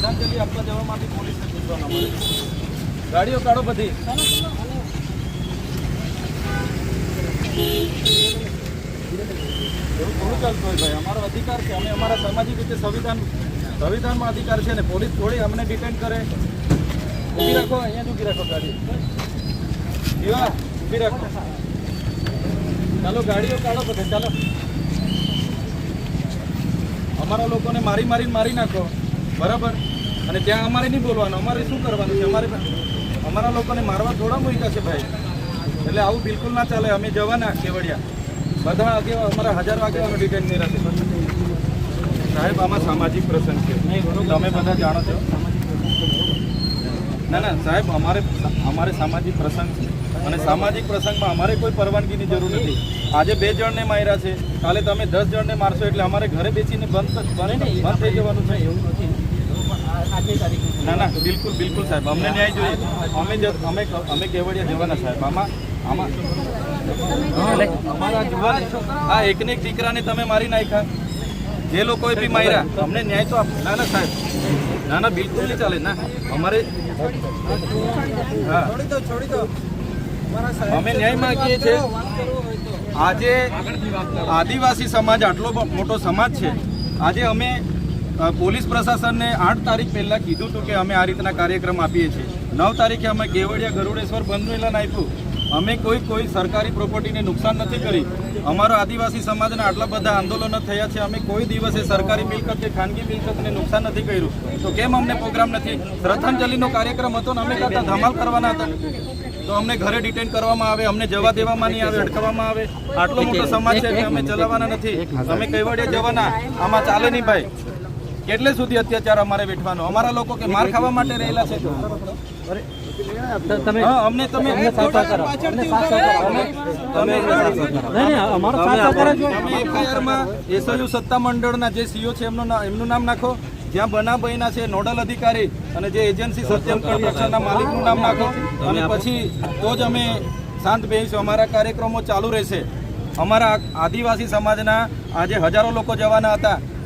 શ્રદ્ધાંજલિ આપવા જવામાંથી પોલીસને પૂછવાના મળે ગાડીઓ કાઢો બધી. એવું થોડું ચાલતું હોય ભાઈ. અમારો અધિકાર છે. અમે અમારા સામાજિક રીતે સંવિધાન, સંવિધાનમાં અધિકાર છે ને પોલીસ થોડી અમને ડિપેન્ડ કરે. ઊભી રાખો, અહીંયા જ ઊભી રાખો ગાડી. જીવા ઊભી રાખો. ચાલો, ગાડીઓ કાઢો બધે. ચાલો. અમારા લોકોને મારી મારીને મારી નાખો. બરાબર? અને ત્યાં અમારે નહીં બોલવાનું. અમારે શું કરવાનું છે? અમારે અમારા લોકોને મારવા થોડા મૂક્યા છે ભાઈ. એટલે આવું બિલકુલ ના ચાલે. અમે જવાના કેવડિયા બધા આગેવા અમારા હજાર આગેવાનો ડિટેન નહીં રહેશે સાહેબ, આમાં સામાજિક પ્રસંગ છે. તમે બધા જાણો છો. ના ના, સાહેબ, અમારે અમારે સામાજિક પ્રસંગ છે. અને સામાજિક પ્રસંગમાં અમારે કોઈ પરવાનગીની જરૂર નથી. આજે બે જણને માર્યા છે. કાલે તમે દસ જણને મારશો એટલે અમારે ઘરે બેસીને બંધ બંધ બંધ થઈ જવાનું છે. એવું નથી ના ના, બિલકુલ બિલકુલ સાહેબ. અમને ન્યાય જોઈએ. અમે અમે અમે કેવડિયા જવાના સાહેબ. આમાં આમાં. અમારા આ એકને એક દીકરાને તમે મારી નાખ્યા. જે લોકોએ બી માર્યા, અમને ન્યાય તો આપ. ના ના, સાહેબ. ના ના, બિલકુલ નહીં ચાલે. ના, અમારે, હા. અમે ન્યાય માંગીએ છીએ. આજે આદિવાસી સમાજ આટલો મોટો સમાજ છે. આજે અમે પોલીસ પ્રશાસનને આઠ તારીખ પહેલાં કીધું હતું કે અમે આ રીતના કાર્યક્રમ આપીએ છીએ. નવ તારીખે અમે કેવડિયા ગરુડેશ્વર બંધનું એલાન આપ્યું. અમે કોઈ કોઈ સરકારી પ્રોપર્ટીને નુકસાન નથી કરી. અમારો આદિવાસી સમાજના આટલા બધા આંદોલનો થયા છે. અમે કોઈ દિવસે સરકારી મિલકત કે ખાનગી મિલકતને નુકસાન નથી કર્યું. તો કેમ અમને પ્રોગ્રામ નથી? શ્રદ્ધાંજલિનો કાર્યક્રમ હતો ને અમે કરતા ધમાલ કરવાના હતા. તો અમને ઘરે ડિટેન કરવામાં આવે, અમને જવા દેવામાં નહીં આવે, અટકાવવામાં આવે. આટલો મોટો સમાજ છે કે અમે ચલાવવાના નથી. અમે કેવડિયા જવાના. આમાં ચાલે નહીં ભાઈ. કેટલે સુધી અત્યાચાર અમારે વેઠવાનો? અમારા લોકો કે માર ખાવા માટે રહેલા છે? તમે હા અમને તમે તમે FIR માં SLU સત્તા મંડળના જે સીઓ છે એમનું એમનું નામ નાખો. જ્યાં બનાવ બન્યા છે નોડલ અધિકારી અને જે એજન્સી સત્યમ કન્સ્ટ્રક્શનના માલિકનું નામ નાખો. અને પછી તો જ અમે શાંત બેસીશું અમારા કાર્યક્રમો ચાલુ રહેશે. અમારા આદિવાસી સમાજના આજે હજારો લોકો જવાના હતા.